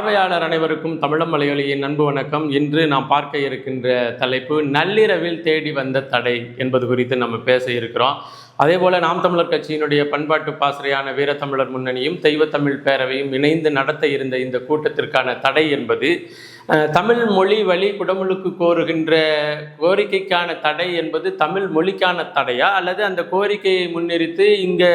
பார்வையாளர் அனைவருக்கும் தமிழம் மலையொலியின் அன்பு வணக்கம். இன்று நாம் பார்க்க இருக்கின்ற தலைப்பு நள்ளிரவில் தேடி வந்த தடை என்பது குறித்து நம்ம பேச இருக்கிறோம். அதே போல நாம் தமிழர் கட்சியினுடைய பண்பாட்டு பாசறையான வீரத்தமிழர் முன்னணியும் தெய்வத்தமிழ் பேரவையும் இணைந்து நடத்த இருந்த இந்த கூட்டத்திற்கான தடை என்பது தமிழ் மொழி வழி குடமுழுக்கு கோருகின்ற கோரிக்கைக்கான தடை என்பது தமிழ் மொழிக்கான தடையா? அல்லது அந்த கோரிக்கையை முன்னிறுத்து இங்கே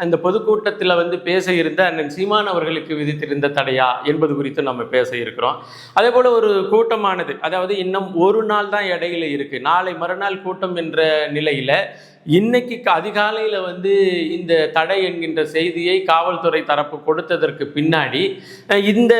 அந்த பொதுக்கூட்டத்தில் வந்து பேச இருந்த அண்ணன் சீமான் அவர்களுக்கு விதித்திருந்த தடையா என்பது குறித்து நம்ம பேச இருக்கிறோம். அதே போல் ஒரு கூட்டமானது அதாவது இன்னும் ஒரு நாள் தான் இடையில இருக்குது நாளை மறுநாள் கூட்டம் என்ற நிலையில் இன்னைக்கு க- வந்து இந்த தடை என்கின்ற செய்தியை காவல்துறை தரப்பு கொடுத்ததற்கு பின்னாடி இந்த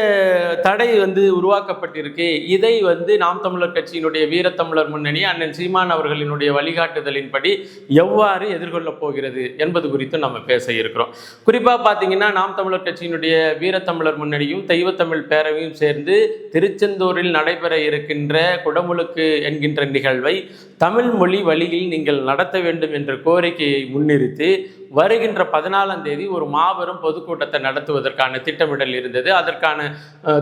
தடை வந்து உருவாக்கப்பட்டிருக்கு. இதை வந்து நாம் தமிழர் கட்சியினுடைய வீரத்தமிழர் முன்னணி அண்ணன் சீமான் அவர்களினுடைய வழிகாட்டுதலின்படி எவ்வாறு எதிர்கொள்ளப் போகிறது என்பது குறித்து நம்ம பேச இருக்கிறோம் குறிப்பாக பார்த்தீங்கன்னா நாம் தமிழர் கட்சியினுடைய வீரத்தமிழர் முன்னணியும் தெய்வத்தமிழ் பேரவையும் சேர்ந்து திருச்செந்தூரில் நடைபெற இருக்கின்ற குடமுழுக்கு என்கின்ற நிகழ்வை தமிழ் மொழி வழியில் நீங்கள் நடத்த வேண்டும் என்ற கோரிக்கையை முன்னிறுத்தி வருகின்ற பதினாலாம் தேதி ஒரு மாபெரும் பொதுக்கூட்டத்தை நடத்துவதற்கான திட்டமிடல் இருந்தது. அதற்கான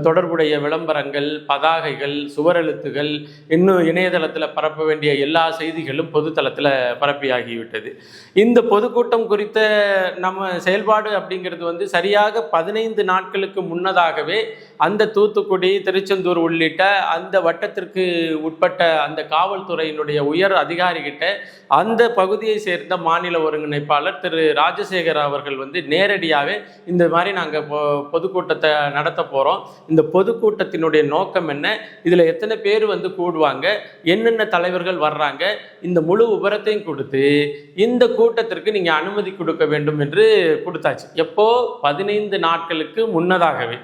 தொடர்புடைய விளம்பரங்கள் பதாகைகள் சுவரெழுத்துகள் இன்னும் இணையதளத்தில் பரப்ப வேண்டிய எல்லா செய்திகளும் பொதுத்தளத்தில் பரப்பியாகிவிட்டது. இந்த பொதுக்கூட்டம் குறித்த நம்ம செயல்பாடு அப்படிங்கிறது வந்து சரியாக பதினைந்து நாட்களுக்கு முன்னதாகவே அந்த தூத்துக்குடி திருச்செந்தூர் உள்ளிட்ட அந்த வட்டத்திற்கு உட்பட்ட அந்த காவல்துறையினுடைய உயர் அதிகாரிகிட்ட அந்த பகுதியை சேர்ந்த மாநில ஒருங்கிணைப்பாளர் திரு. ராஜசேகர் அவர்கள் வந்து நேரடியாகவே இந்த மாதிரி நாங்கள் பொதுக்கூட்டத்தை நடத்த போகிறோம் இந்த பொதுக்கூட்டத்தினுடைய நோக்கம் என்ன? இதில் எத்தனை பேர் வந்து கூடுவாங்க? என்னென்ன தலைவர்கள் வர்றாங்க? இந்த முழு விபரத்தையும் கொடுத்து இந்த கூட்டத்திற்கு நீங்கள் அனுமதி கொடுக்க வேண்டும் என்று கொடுத்தாச்சு. எப்போ? பதினைந்து நாட்களுக்கு முன்னதாகவே.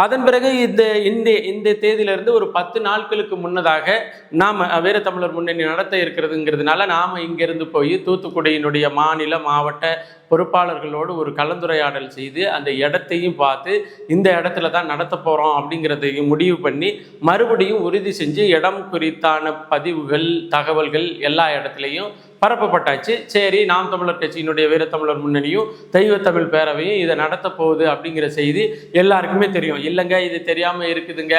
அதன் பிறகு இந்த இந்த இந்த தேதியிலிருந்து ஒரு பத்து நாட்களுக்கு முன்னதாக நாம் வீரத்தமிழர் முன்னணி நடத்த இருக்கிறதுங்கிறதுனால நாம் இங்கிருந்து போய் தூத்துக்குடியினுடைய மாநில மாவட்ட பொறுப்பாளர்களோடு ஒரு கலந்துரையாடல் செய்து அந்த இடத்தையும் பார்த்து இந்த இடத்துல தான் நடத்த போகிறோம் அப்படிங்கிறதையும் முடிவு பண்ணி மறுபடியும் உறுதி செஞ்சு இடம் குறித்தான பதிவுகள் தகவல்கள் எல்லா இடத்துலையும் பரப்பப்பட்டாச்சு. சரி நாம் தமிழர் கட்சியினுடைய வீரத்தமிழர் முன்னணியும் தெய்வத்தமிழ் பேரவையும் இதை நடத்த போகுது அப்படிங்கிற செய்தி எல்லாருக்குமே தெரியும். இல்லைங்க இது தெரியாமல் இருக்குதுங்க.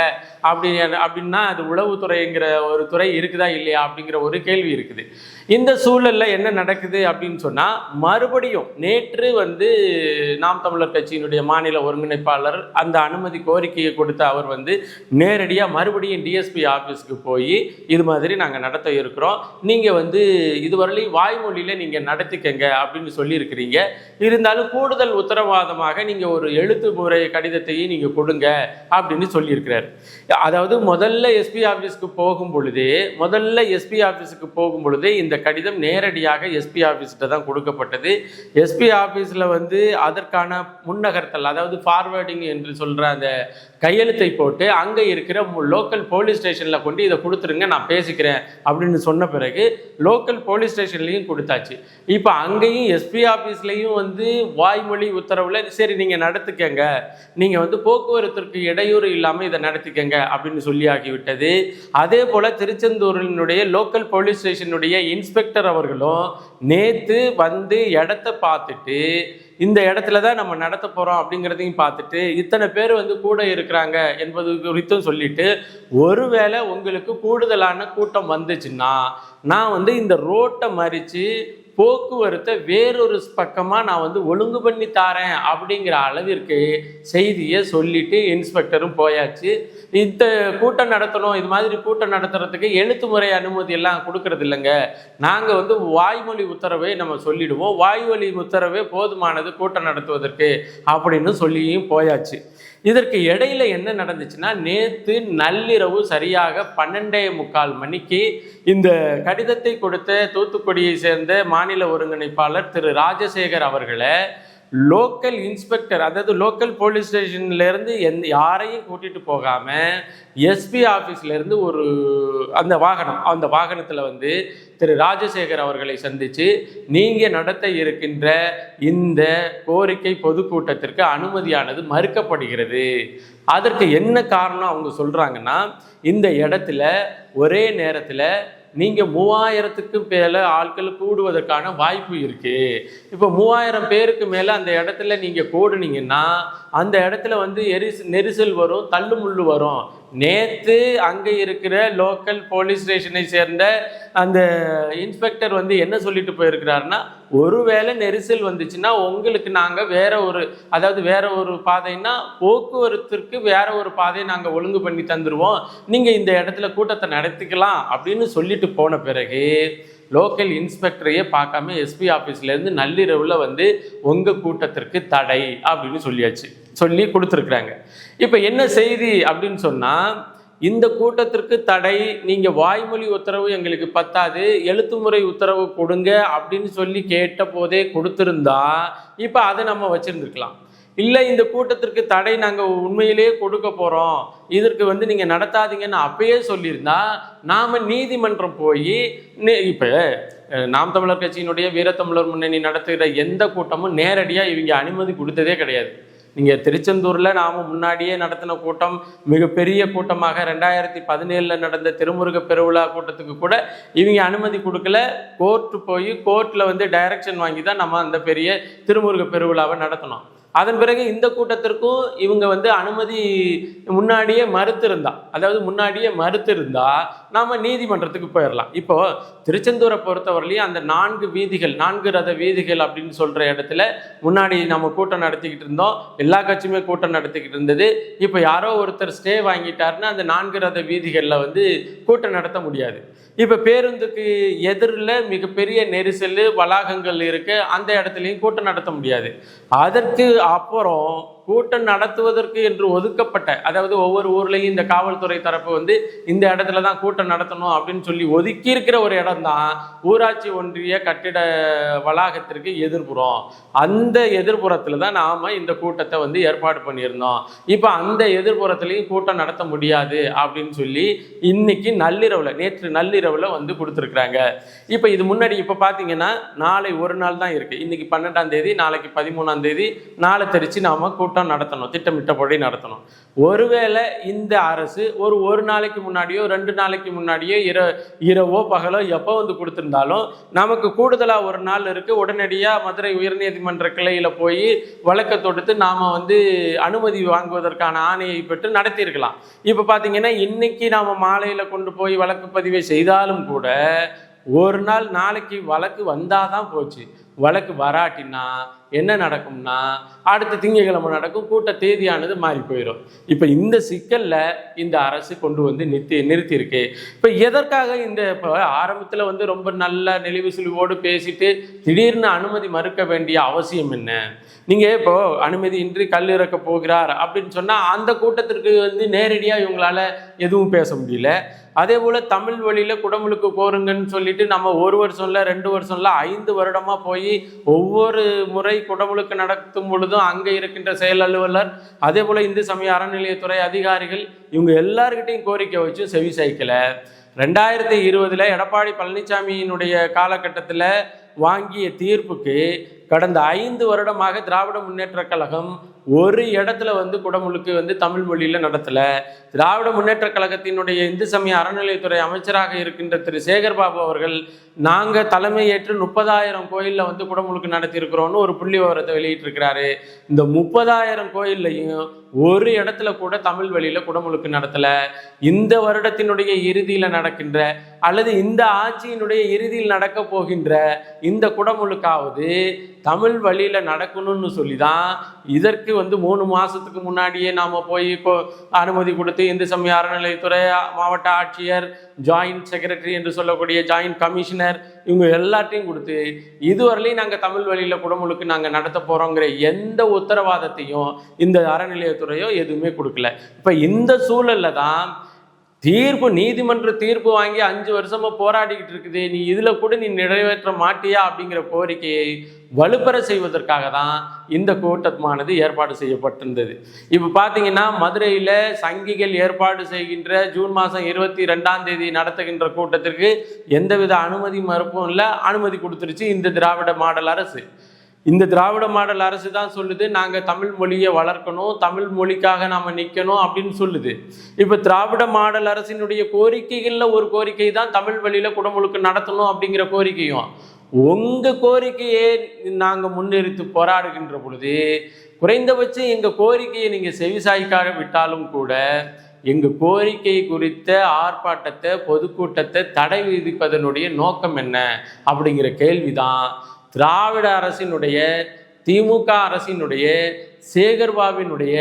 அப்படி அப்படின்னா அது உளவுத்துறைங்கிற ஒரு துறை இருக்குதா இல்லையா அப்படிங்கிற ஒரு கேள்வி இருக்குது. இந்த சூழலில் என்ன நடக்குது அப்படின்னு சொன்னால் மறுபடியும் நேற்று வந்து நாம் தமிழர் கட்சியினுடைய மாநில ஒருங்கிணைப்பாளர் அந்த அனுமதி கோரிக்கையை கொடுத்த அவர் வந்து நேரடியாக மறுபடியும் டிஎஸ்பி ஆஃபீஸ்க்கு போய் இது மாதிரி நாங்கள் நடத்த இருக்கிறோம். நீங்கள் வந்து இதுவரையிலையும் வாய்மொழியில் நீங்கள் நடத்திக்கங்க அப்படின்னு சொல்லியிருக்கிறீங்க. இருந்தாலும் கூடுதல் உத்தரவாதமாக நீங்கள் ஒரு எழுத்து முறை கடிதத்தையும் நீங்கள் கொடுங்க அப்படின்னு சொல்லியிருக்கிறார். அதாவது முதல்ல எஸ்பி ஆஃபீஸ்க்கு போகும் பொழுதே முதல்ல எஸ்பி ஆஃபீஸுக்கு போகும் பொழுதே இந்த கடிதம் நேரடியாக எஸ்பி ஆஃபீஸ்கிட்ட தான் கொடுக்கப்பட்டது. எஸ்பி ஆஃபீஸில் வந்து அதற்கான முன்னகர்த்தல் அதாவது ஃபார்வேர்டிங் என்று சொல்கிற அந்த கையெழுத்தை போட்டு அங்கே இருக்கிற லோக்கல் போலீஸ் ஸ்டேஷனில் கொண்டு இதை கொடுத்துருங்க நான் பேசிக்கிறேன் அப்படின்னு சொன்ன பிறகு லோக்கல் போலீஸ் ஸ்டேஷன்லேயும் கொடுத்தாச்சு. இப்போ அங்கேயும் எஸ்பி ஆஃபீஸ்லேயும் வந்து வாய்மொழி உத்தரவில் சரி நீங்கள் நடத்திக்கங்க. நீங்கள் வந்து போக்குவரத்திற்கு இடையூறு இல்லாமல் இதை நடத்திக்கங்க அப்படின்னு சொல்லி ஆகிவிட்டது. அதே போல் திருச்செந்தூரினுடைய லோக்கல் போலீஸ் ஸ்டேஷனுடைய இன்ஸ்பெக்டர் அவர்களும் நேற்று வந்து இடத்த பார்த்துட்டு இந்த இடத்துல தான் நம்ம நடத்த போகிறோம் அப்படிங்கிறதையும் பார்த்துட்டு இத்தனை பேர் வந்து கூட இருக்கிறாங்க என்பது குறித்தும் சொல்லிட்டு ஒருவேளை உங்களுக்கு கூடுதலான கூட்டம் வந்துச்சுன்னா நான் வந்து இந்த ரோட்டை மறித்து போக்குவரத்தை வேறொரு பக்கமாக நான் வந்து ஒழுங்கு பண்ணி தாரேன் அப்படிங்கிற அளவிற்கு செய்தியை சொல்லிட்டு இன்ஸ்பெக்டரும் போயாச்சு. இந்த கூட்டம் நடத்தணும் இது மாதிரி கூட்டம் நடத்துறதுக்கு எழுத்து முறை அனுமதி எல்லாம் கொடுக்கறது இல்லைங்க. நாங்கள் வந்து வாய்மொழி உத்தரவை நம்ம சொல்லிடுவோம். வாய்வழி உத்தரவே போதுமானது கூட்டம் நடத்துவதற்கு அப்படின்னு சொல்லியும் போயாச்சு. இதற்கு இடையில என்ன நடந்துச்சுன்னா நேற்று நள்ளிரவு சரியாக பன்னெண்டே முக்கால் மணிக்கு இந்த கடிதத்தை கொடுத்த தூத்துக்குடியை சேர்ந்த மாநில ஒருங்கிணைப்பாளர் திரு ராஜசேகர் அவர்களை லோக்கல் இன்ஸ்பெக்டர் அதாவது லோக்கல் போலீஸ் ஸ்டேஷன்லேருந்து எந்த யாரையும் கூட்டிகிட்டு போகாமல் எஸ்பி ஆஃபீஸ்லேருந்து ஒரு அந்த வாகனம் அந்த வாகனத்தில் வந்து திரு ராஜசேகர் அவர்களை சந்தித்து நீங்கள் நடத்த இருக்கின்ற இந்த கோரிக்கை பொதுக்கூட்டத்திற்கு அனுமதியானது மறுக்கப்படுகிறது. அதற்கு என்ன காரணம் அவங்க சொல்கிறாங்கன்னா இந்த இடத்துல ஒரே நேரத்தில் நீங்கள் மூவாயிரத்துக்கும் மேலே ஆட்கள் கூடுவதற்கான வாய்ப்பு இருக்குது இப்போ மூவாயிரம் பேருக்கு மேலே அந்த இடத்துல நீங்கள் கூடுனீங்கன்னா அந்த இடத்துல வந்து எரிசு நெரிசல் வரும் தள்ளுமுள்ளு வரும். நேற்று அங்கே இருக்கிற லோக்கல் போலீஸ் ஸ்டேஷனை சேர்ந்த அந்த இன்ஸ்பெக்டர் வந்து என்ன சொல்லிட்டு போயிருக்கிறாருன்னா ஒருவேளை நெரிசல் வந்துச்சுன்னா உங்களுக்கு நாங்கள் வேற ஒரு அதாவது வேற ஒரு பாதைன்னா போக்குவரத்திற்கு வேற ஒரு பாதையை நாங்கள் ஒழுங்கு பண்ணி தந்துடுவோம் நீங்கள் இந்த இடத்துல கூட்டத்தை நடத்திக்கலாம் அப்படின்னு சொல்லிட்டு போன பிறகு லோக்கல் இன்ஸ்பெக்டரையே பார்க்காம எஸ்பி ஆஃபீஸ்லேருந்து நள்ளிரவில் வந்து உங்கள் கூட்டத்திற்கு தடை அப்படின்னு சொல்லியாச்சு. சொல்லி கொடுத்துருக்குறாங்க. இப்போ என்ன செய்தி அப்படின்னு சொன்னால் இந்த கூட்டத்திற்கு தடை நீங்கள் வாய்மொழி உத்தரவு எங்களுக்கு பத்தாது எழுத்துமுறை உத்தரவு கொடுங்க அப்படின்னு சொல்லி கேட்ட போதே கொடுத்துருந்தா இப்போ அதை நம்ம வச்சுருந்துருக்கலாம். இல்லை இந்த கூட்டத்திற்கு தடை நாங்கள் உண்மையிலேயே கொடுக்க போகிறோம் இதற்கு வந்து நீங்கள் நடத்தாதீங்கன்னு அப்பயே சொல்லியிருந்தா நாம் நீதிமன்றம் போய் இப்போ நாம் தமிழர் கட்சியினுடைய வீரத்தமிழர் முன்னணி நடத்துகிற எந்த கூட்டமும் நேரடியாக இவங்க அனுமதி கொடுத்ததே கிடையாது. நீங்கள் திருச்செந்தூரில் நாம் முன்னாடியே நடத்தின கூட்டம் மிகப்பெரிய கூட்டமாக ரெண்டாயிரத்தி பதினேழில் நடந்த திருமுருக பெருவிழா கூட்டத்துக்கு கூட இவங்க அனுமதி கொடுக்கல. கோர்ட்டு போய் கோர்ட்டில் வந்து டைரக்ஷன் வாங்கி தான் நம்ம அந்த பெரிய திருமுருக பெருவிழாவை நடத்தினோம். அதன் பிறகு இந்த கூட்டத்திற்கும் இவங்க வந்து அனுமதி முன்னாடியே மறுத்திருந்தா அதாவது முன்னாடியே மறுத்திருந்தா நாம் நீதிமன்றத்துக்கு போயிடலாம் இப்போ திருச்செந்தூரை பொறுத்தவரையிலையும் அந்த நான்கு வீதிகள் நான்கு ரத வீதிகள் அப்படின்னு சொல்கிற இடத்துல முன்னாடி நம்ம கூட்டம் நடத்திக்கிட்டு இருந்தோம். எல்லா கட்சியுமே கூட்டம் நடத்திக்கிட்டு இருந்தது. இப்போ யாரோ ஒருத்தர் ஸ்டே வாங்கிட்டாருன்னா அந்த நான்கு ரத வீதிகளில் வந்து கூட்டம் நடத்த முடியாது. இப்போ பேருந்துக்கு எதிரில் மிகப்பெரிய நெரிசல் வளாகங்கள் இருக்குது அந்த இடத்துலையும் கூட்டம் நடத்த முடியாது. அதற்கு அப்புறம் கூட்டம் நடத்துவதற்கு என்று ஒதுக்கப்பட்ட அதாவது ஒவ்வொரு ஊர்லேயும் இந்த காவல்துறை தரப்பு வந்து இந்த இடத்துல தான் கூட்டம் நடத்தணும் அப்படின்னு சொல்லி ஒதுக்கி இருக்கிற ஒரு இடம் தான் ஊராட்சி ஒன்றிய கட்டிட வளாகத்திற்கு எதிர்புறம். அந்த எதிர்புறத்தில் தான் நாம் இந்த கூட்டத்தை வந்து ஏற்பாடு பண்ணியிருந்தோம். இப்போ அந்த எதிர்புறத்துலேயும் கூட்டம் நடத்த முடியாது அப்படின்னு சொல்லி இன்னைக்கு நள்ளிரவில் நேற்று நள்ளிரவில் வந்து கொடுத்துருக்குறாங்க. இப்போ இது முன்னாடி இப்போ பார்த்தீங்கன்னா நாளை ஒரு நாள் தான் இருக்குது இன்னைக்கு பன்னெண்டாம் தேதி நாளைக்கு பதிமூணாம் தேதி நாளை தெரிச்சு நாம கூட்டம் நடத்தணும் திட்டமிட்டபடி நடத்தணும். ஒருவேளை இந்த அரசு ஒரு ஒரு நாளைக்கு முன்னாடியோ ரெண்டு நாளைக்கு முன்னாடியோ இர இரவோ பகலோ எப்போ வந்து கொடுத்துருந்தாலும் நமக்கு கூடுதலாக ஒரு நாள் இருக்குது உடனடியாக மதுரை உயர்நீதிமன்ற கிளையில் போய் வழக்கை தொடுத்து நாம் வந்து அனுமதி வாங்குவதற்கான ஆணையை பெற்று நடத்தியிருக்கலாம். இப்போ பார்த்தீங்கன்னா இன்னைக்கு நாம் மாலையில் கொண்டு போய் வழக்கு பதிவை செய்தாலும் கூட ஒரு நாள் நாளைக்கு வழக்கு வந்தாதான் போச்சு. வழக்கு வராட்டினா என்ன நடக்கும்னா அடுத்த திங்கக்கிழமை நடக்கும் கூட்ட தேதியானது மாறி போயிடும் இப்போ இந்த சிக்கலில் இந்த அரசு கொண்டு வந்து நிறுத்தி நிறுத்தியிருக்கு. இப்போ எதற்காக இந்த இப்போ ஆரம்பத்தில் வந்து ரொம்ப நல்ல நெளிவு சுழிவோடு பேசிட்டு திடீர்னு அனுமதி மறுக்க வேண்டிய அவசியம் என்ன? நீங்கள் இப்போ அனுமதி இன்றி கல் இறக்க போகிறார் அப்படின்னு சொன்னால் அந்த கூட்டத்திற்கு வந்து நேரடியாக இவங்களால எதுவும் பேச முடியல. அதே போல் தமிழ் வழியில் குடமுழுக்கு கோருங்கன்னு சொல்லிட்டு நம்ம ஒரு வருஷம்ல ரெண்டு வருஷம்ல ஐந்து வருடமாக போய் ஒவ்வொரு முறை குடமுழுக்கு நடத்தும் பொழுதும் அங்க இருக்கின்ற செயல் அலுவலர் அதே போல இந்து சமய அறநிலையத்துறை அதிகாரிகள் இவங்க எல்லாருக்கிட்டையும் கோரிக்கை வச்சு செவி சாய்க்கல. ரெண்டாயிரத்தி இருபதுல எடப்பாடி பழனிசாமியினுடைய காலகட்டத்தில் வாங்கிய தீர்ப்புக்கு கடந்த ஐந்து வருடமாக திராவிட முன்னேற்றக் கழகம் ஒரு இடத்துல வந்து குடமுழுக்கு வந்து தமிழ் மொழியில் நடத்தலை. திராவிட முன்னேற்ற கழகத்தினுடைய இந்து சமய அறநிலையத்துறை அமைச்சராக இருக்கின்ற திரு. சேகர்பாபு அவர்கள் நாங்கள் தலைமை ஏற்று முப்பதாயிரம் கோயிலில் வந்து குடமுழுக்கு நடத்தியிருக்கிறோன்னு ஒரு புள்ளி விவரத்தை வெளியிட்டிருக்கிறாரு. இந்த முப்பதாயிரம் கோயில்லையும் ஒரு இடத்துல கூட தமிழ் வழியில் குடமுழுக்கு நடத்தலை. இந்த வருடத்தினுடைய இறுதியில் நடக்கின்ற அல்லது இந்த ஆட்சியினுடைய இறுதியில் நடக்க போகின்ற இந்த குடமுழுக்காவது தமிழ் வழியில் நடக்கணும்னு சொல்லி தான் இதற்கு வந்து மூணு மாதத்துக்கு முன்னாடியே நாம் போய் இப்போ அனுமதி கொடுத்து இந்து சமய அறநிலையத்துறை மாவட்ட ஆட்சியர் ஜாயிண்ட் செக்ரட்டரி என்று சொல்லக்கூடிய ஜாயிண்ட் கமிஷனர் இவங்க எல்லாத்தையும் கொடுத்து இதுவரையிலையும் நாங்கள் தமிழ் வழியில் குடமுழுக்கு நாங்கள் நடத்த போகிறோங்கிற எந்த உத்தரவாதத்தையும் இந்த அறநிலையத்துறையோ எதுவுமே கொடுக்கல. இப்போ இந்த சூழலில் தான் தீர்ப்பு நீதிமன்ற தீர்ப்பு வாங்கி அஞ்சு வருஷமா போராடிக்கிட்டு இருக்குது. நீ இதில் கூட நீ நிறைவேற்ற மாட்டியா அப்படிங்கிற கோரிக்கையை வலுப்பெற செய்வதற்காக தான் இந்த கூட்டமானது ஏற்பாடு செய்யப்பட்டிருந்தது. இப்போ பார்த்தீங்கன்னா மதுரையில் சங்கிகள் ஏற்பாடு செய்கின்ற ஜூன் மாதம் இருபத்தி ரெண்டாம் தேதி நடத்துகின்ற கூட்டத்திற்கு எந்தவித அனுமதி மறுப்பும் இல்லை. அனுமதி கொடுத்துருச்சு இந்த திராவிட மாடல் அரசு. இந்த திராவிட மாடல் அரசு தான் சொல்லுது நாங்கள் தமிழ் மொழியை வளர்க்கணும் தமிழ் மொழிக்காக நாம் நிற்கணும் அப்படின்னு சொல்லுது. இப்போ திராவிட மாடல் அரசினுடைய கோரிக்கைகளில் ஒரு கோரிக்கை தான் தமிழ் வழியில் குடமுழுக்கு நடத்தணும் அப்படிங்கிற கோரிக்கையும். உங்கள் கோரிக்கையை நாங்கள் முன்னிறுத்து போராடுகின்ற பொழுது குறைந்தபட்சம் எங்கள் கோரிக்கையை நீங்கள் செவிசாய்க்காக விட்டாலும் கூட எங்கள் கோரிக்கை குறித்த ஆர்ப்பாட்டத்தை பொதுக்கூட்டத்தை தடை விதிப்பதனுடைய நோக்கம் என்ன அப்படிங்கிற கேள்விதான் திராவிட அரசினுடைய திமுக அரசினுடைய சேகர்பாபினுடைய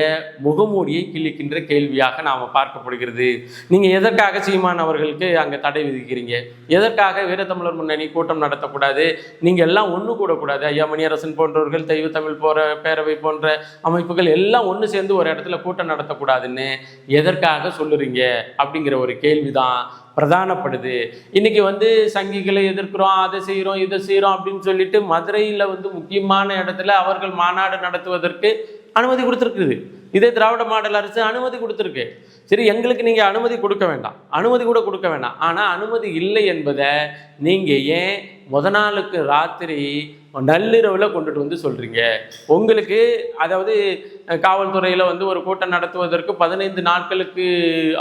முகமூடியை கிழிக்கின்ற கேள்வியாக நாம் பார்க்கப்படுகிறது. நீங்கள் எதற்காக சீமான் அவர்களுக்கு அங்கே தடை விதிக்கிறீங்க? எதற்காக வீரத்தமிழர் முன்னணி கூட்டம் நடத்தக்கூடாது? நீங்கள் எல்லாம் ஒன்று கூடக்கூடாது. ஐயா மணியரசன் போன்றவர்கள் தெய்வ தமிழ் போற பேரவை போன்ற அமைப்புகள் எல்லாம் ஒன்று சேர்ந்து ஒரு இடத்துல கூட்டம் நடத்தக்கூடாதுன்னு எதற்காக சொல்லுறீங்க? அப்படிங்கிற ஒரு கேள்விதான் பிரதானப்படுது. இன்னைக்கு வந்து சங்கிகளை எதிர்க்கிறோம் அதை செய்கிறோம் இதை செய்கிறோம் அப்படின்னு சொல்லிட்டு மதுரையில் வந்து முக்கியமான இடத்துல அவர்கள் மாநாடு நடத்துவதற்கு அனுமதி கொடுத்துருக்குது. இதே திராவிட மாடல் அரசு அனுமதி கொடுத்துருக்கு. சரி எங்களுக்கு நீங்கள் அனுமதி கொடுக்க வேண்டாம். அனுமதி கூட கொடுக்க வேண்டாம். ஆனால் அனுமதி இல்லை என்பதை நீங்கள் ஏன் முத நாளுக்கு ராத்திரி நள்ளிரவில் கொண்டுட்டு வந்து சொல்கிறீங்க உங்களுக்கு அதாவது காவல்துறையில் வந்து ஒரு கூட்டம் நடத்துவதற்கு பதினைந்து நாட்களுக்கு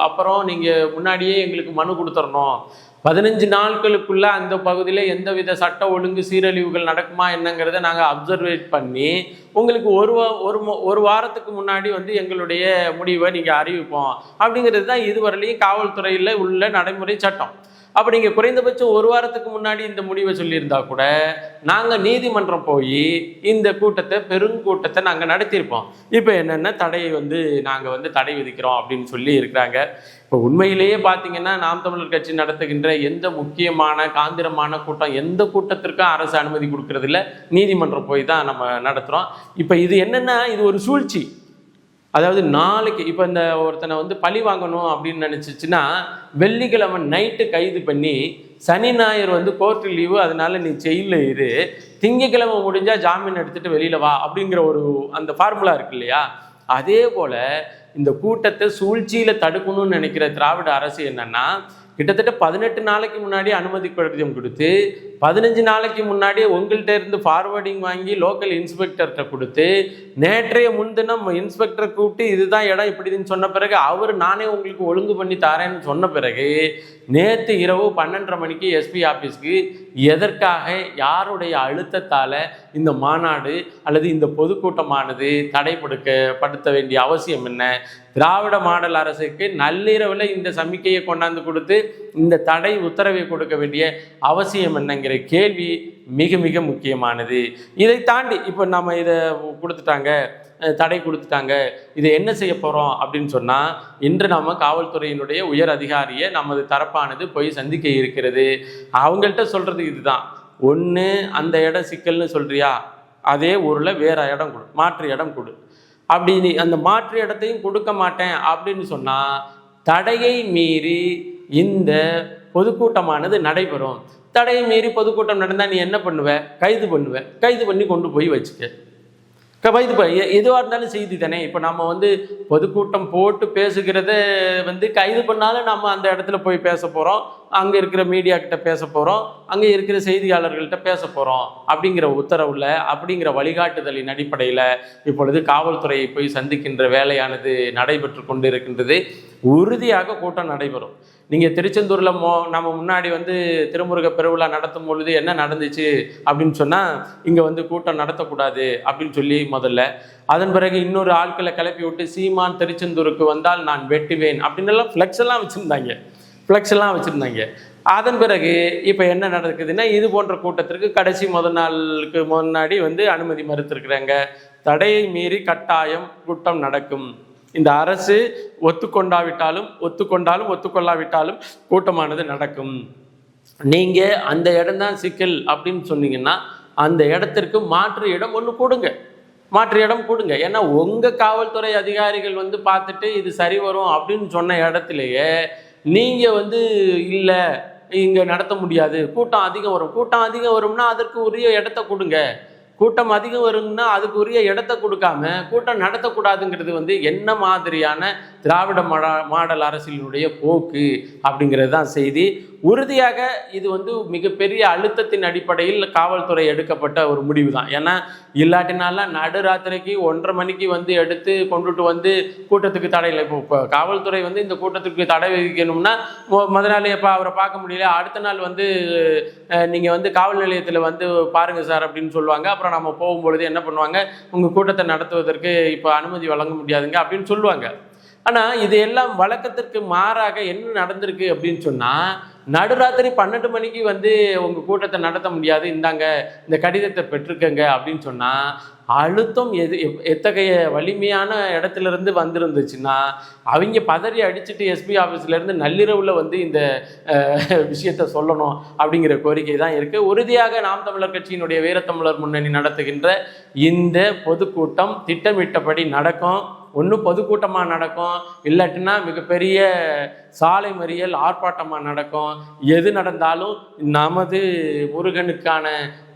அப்புறம் நீங்கள் முன்னாடியே எங்களுக்கு மனு கொடுத்துடணும் பதினஞ்சு நாட்களுக்குள்ளே அந்த பகுதியில் எந்தவித சட்ட ஒழுங்கு சீரழிவுகள் நடக்குமா என்னங்கிறத நாங்கள் அப்சர்வேட் பண்ணி உங்களுக்கு ஒரு வா ஒரு ஒரு வாரத்துக்கு முன்னாடி வந்து எங்களுடைய முடிவை நீங்கள் அறிவிப்போம். அப்படிங்கிறது தான் இதுவரையிலையும் காவல்துறையில் உள்ள நடைமுறை சட்டம். அப்போ நீங்கள் குறைந்தபட்சம் ஒரு வாரத்துக்கு முன்னாடி இந்த முடிவை சொல்லியிருந்தா கூட நாங்கள் நீதிமன்றம் போய் இந்த கூட்டத்தை பெருங்கூட்டத்தை நாங்கள் நடத்தியிருப்போம். இப்போ என்னென்ன தடையை வந்து நாங்கள் வந்து தடை விதிக்கிறோம் அப்படின்னு சொல்லி இருக்கிறாங்க. இப்போ உண்மையிலேயே பார்த்தீங்கன்னா நாம் தமிழர் கட்சி நடத்துகின்ற எந்த முக்கியமான காந்திரமான கூட்டம் எந்த கூட்டத்திற்கும் அரசு அனுமதி கொடுக்கறதில்ல நீதிமன்றம் போய் தான் நம்ம நடத்துகிறோம் இப்போ இது என்னென்னா இது ஒரு சூழ்ச்சி. அதாவது நாளைக்கு இப்போ இந்த ஒருத்தனை வந்து பழி வாங்கணும் அப்படின்னு நினச்சிச்சுன்னா வெள்ளிக்கிழமை நைட்டு கைது பண்ணி சனி ஞாயிறு வந்து கோர்ட்டு லீவு அதனால நீ ஜெயிலில் இரு. திங்கக்கிழமை முடிஞ்சால் ஜாமீன் எடுத்துகிட்டு வெளியில வா அப்படிங்கிற ஒரு அந்த ஃபார்முலா இருக்கு இல்லையா? அதே போல் இந்த கூட்டத்தை சூழ்ச்சியில் தடுக்கணும்னு நினைக்கிற திராவிட அரசு என்னன்னா கிட்டத்தட்ட பதினெட்டு நாளைக்கு முன்னாடி அனுமதி கடிதம் கொடுத்து பதினஞ்சு நாளைக்கு முன்னாடி உங்கள்கிட்ட இருந்து ஃபார்வர்டிங் வாங்கி லோக்கல் இன்ஸ்பெக்டர்கிட்ட கொடுத்து நேற்றைய முன்தினம் இன்ஸ்பெக்டரை கூப்பிட்டு இதுதான் இடம் இப்படின்னு சொன்ன பிறகு அவர் நானே உங்களுக்கு ஒழுங்கு பண்ணி தரேன்னு சொன்ன பிறகு நேற்று இரவு பன்னெண்டரை மணிக்கு எஸ்பி ஆஃபீஸ்க்கு எதற்காக யாருடைய அழுத்தத்தால் இந்த மாநாடு அல்லது இந்த பொதுக்கூட்டமானது தடைப்படுக்க படுத்த வேண்டிய அவசியம் என்ன? திராவிட மாடல் அரசுக்கு நள்ளிரவில் இந்த சமிக்கையை கொண்டாந்து கொடுத்து இந்த தடை உத்தரவை கொடுக்க வேண்டிய அவசியம் என்னங்கிற கேள்வி மிக மிக முக்கியமானது. இதை தாண்டி இப்போ நம்ம இதை கொடுத்துட்டாங்க தடை கொடுத்துட்டாங்க. இதை என்ன செய்ய போகிறோம் அப்படின்னு சொன்னால் இன்று நம்ம காவல்துறையினுடைய உயர் அதிகாரியை நமது தரப்பானது போய் சந்திக்க இருக்கிறது. அவங்கள்ட்ட சொல்கிறது இதுதான். ஒன்று அந்த இடம் சிக்கல்னு சொல்றியா? அதே ஊரில் வேற இடம் கொடு மாற்று இடம் கொடு. அப்படி நீ அந்த மாற்று இடத்தையும் கொடுக்க மாட்டேன் அப்படின்னு சொன்னால் தடையை மீறி இந்த பொதுக்கூட்டமானது நடைபெறும். தடையை மீறி பொதுக்கூட்டம் நடந்தால் நீ என்ன பண்ணுவ? கைது பண்ணுவ. கைது பண்ணி கொண்டு போய் வச்சுக்க. இப்போ கைது ப எ- எதுவாக இருந்தாலும் செய்தி தானே. இப்போ நம்ம வந்து பொதுக்கூட்டம் போட்டு பேசுகிறத வந்து கைது பண்ணாலும் நம்ம அந்த இடத்துல போய் பேச போகிறோம் அங்கே இருக்கிற மீடியா கிட்ட பேச போகிறோம் அங்கே இருக்கிற செய்தியாளர்கள்ட்ட பேச போகிறோம் அப்படிங்கிற உத்தரவில் அப்படிங்கிற வழிகாட்டுதலின் அடிப்படையில் இப்பொழுது காவல்துறையை போய் சந்திக்கின்ற வேலையானது நடைபெற்று கொண்டு இருக்கின்றது உறுதியாக கூட்டம் நடைபெறும். நீங்கள் திருச்செந்தூரில் மோ நம்ம முன்னாடி வந்து திருமுருக பெருவிழா நடத்தும் பொழுது என்ன நடந்துச்சு அப்படின்னு சொன்னால் இங்கே வந்து கூட்டம் நடத்தக்கூடாது அப்படின்னு சொல்லி முதல்ல. அதன் பிறகு இன்னொரு ஆட்களை கிளப்பி விட்டு சீமான் திருச்செந்தூருக்கு வந்தால் நான் வெட்டுவேன் அப்படின்னு எல்லாம் ஃப்ளெக்ஸ் எல்லாம் வச்சுருந்தாங்க. ஃப்ளெக்ஸ் எல்லாம் வச்சுருந்தாங்க. அதன் பிறகு இப்போ என்ன நடக்குதுன்னா இது போன்ற கூட்டத்திற்கு கடைசி முதல் நாளுக்கு முன்னாடி வந்து அனுமதி மறுத்திருக்கிறாங்க. தடையை மீறி கட்டாயம் கூட்டம் நடக்கும். இந்த அரசு ஒத்துக்கொண்டாவிட்டாலும் ஒத்துக்கொண்டாலும் ஒத்துக்கொள்ளாவிட்டாலும் கூட்டமானது நடக்கும். நீங்க அந்த இடம்தான் சிக்கல் அப்படின்னு சொன்னீங்கன்னா அந்த இடத்திற்கு மாற்று இடம் ஒன்று கொடுங்க. மாற்று இடம் கொடுங்க. ஏன்னா உங்க காவல்துறை அதிகாரிகள் வந்து பார்த்துட்டு இது சரி வரும் அப்படின்னு சொன்ன இடத்துலயே நீங்க வந்து இல்லை இங்க நடத்த முடியாது. கூட்டம் அதிகம் வரும். கூட்டம் அதிகம் வரும்னா அதற்கு உரிய இடத்த கொடுங்க. கூட்டம் அதிகம் வரும்னா அதுக்கு உரிய இடத்த கொடுக்காம கூட்டம் நடத்தக்கூடாதுங்கிறது வந்து என்ன மாதிரியான திராவிட மாடா மாடல் அரசியலினுடைய போக்கு அப்படிங்கிறது தான் செய்தி. உறுதியாக இது வந்து மிகப்பெரிய அழுத்தத்தின் அடிப்படையில் காவல்துறை எடுக்கப்பட்ட ஒரு முடிவு தான் ஏன்னா இல்லாட்டினாலாம் நடுராத்திரிக்கு ஒன்றரை மணிக்கு வந்து எடுத்து கொண்டுட்டு வந்து கூட்டத்துக்கு தடையில் இப்போ இப்போ காவல்துறை வந்து இந்த கூட்டத்துக்கு தடை விதிக்கணும்னா மொ- முத நாள் எப்போ அவரை பார்க்க முடியல. அடுத்த நாள் வந்து நீங்கள் வந்து காவல் நிலையத்தில் வந்து பாருங்கள் சார் அப்படின்னு சொல்லுவாங்க. அப்புறம் நம்ம போகும்பொழுது என்ன பண்ணுவாங்க? உங்கள் கூட்டத்தை நடத்துவதற்கு இப்போ அனுமதி வழங்க முடியாதுங்க அப்படின்னு சொல்லுவாங்க. ஆனால் இது எல்லாம் வழக்கத்திற்கு மாறாக என்ன நடந்திருக்கு அப்படின்னு சொன்னால் நடுராத்திரி பன்னெண்டு மணிக்கு வந்து உங்கள் கூட்டத்தை நடத்த முடியாது இந்தாங்க இந்த கடிதத்தை பெற்றுக்கங்க அப்படின்னு சொன்னால் அழுத்தம் எது எப்- எத்தகைய வலிமையான இடத்துல இருந்து வந்திருந்துச்சுன்னா அவங்க பதறி அடிச்சுட்டு எஸ்பி ஆஃபீஸ்லேருந்து நள்ளிரவில் வந்து இந்த விஷயத்தை விஷயத்த சொல்லணும் அப்படிங்கிற கோரிக்கை தான் இருக்குது உறுதியாக நாம் தமிழர் கட்சியினுடைய வீரத்தமிழர் முன்னணி நடத்துகின்ற இந்த பொதுக்கூட்டம் திட்டமிட்டபடி நடக்கும். ஒன்று பொதுக்கூட்டமாக நடக்கும் இல்லாட்டினா மிகப்பெரிய சாலை மறியல் ஆர்ப்பாட்டமாக நடக்கும். எது நடந்தாலும் நமது முருகனுக்கான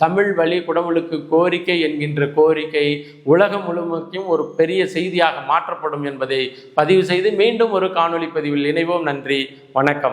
தமிழ் வழி குடமுழுக்கு கோரிக்கை என்கின்ற கோரிக்கை உலகம் முழுமைக்கும் ஒரு பெரிய செய்தியாக மாற்றப்படும் என்பதை பதிவு செய்து மீண்டும் ஒரு காணொளி பதிவில் இணைவோம். நன்றி வணக்கம்.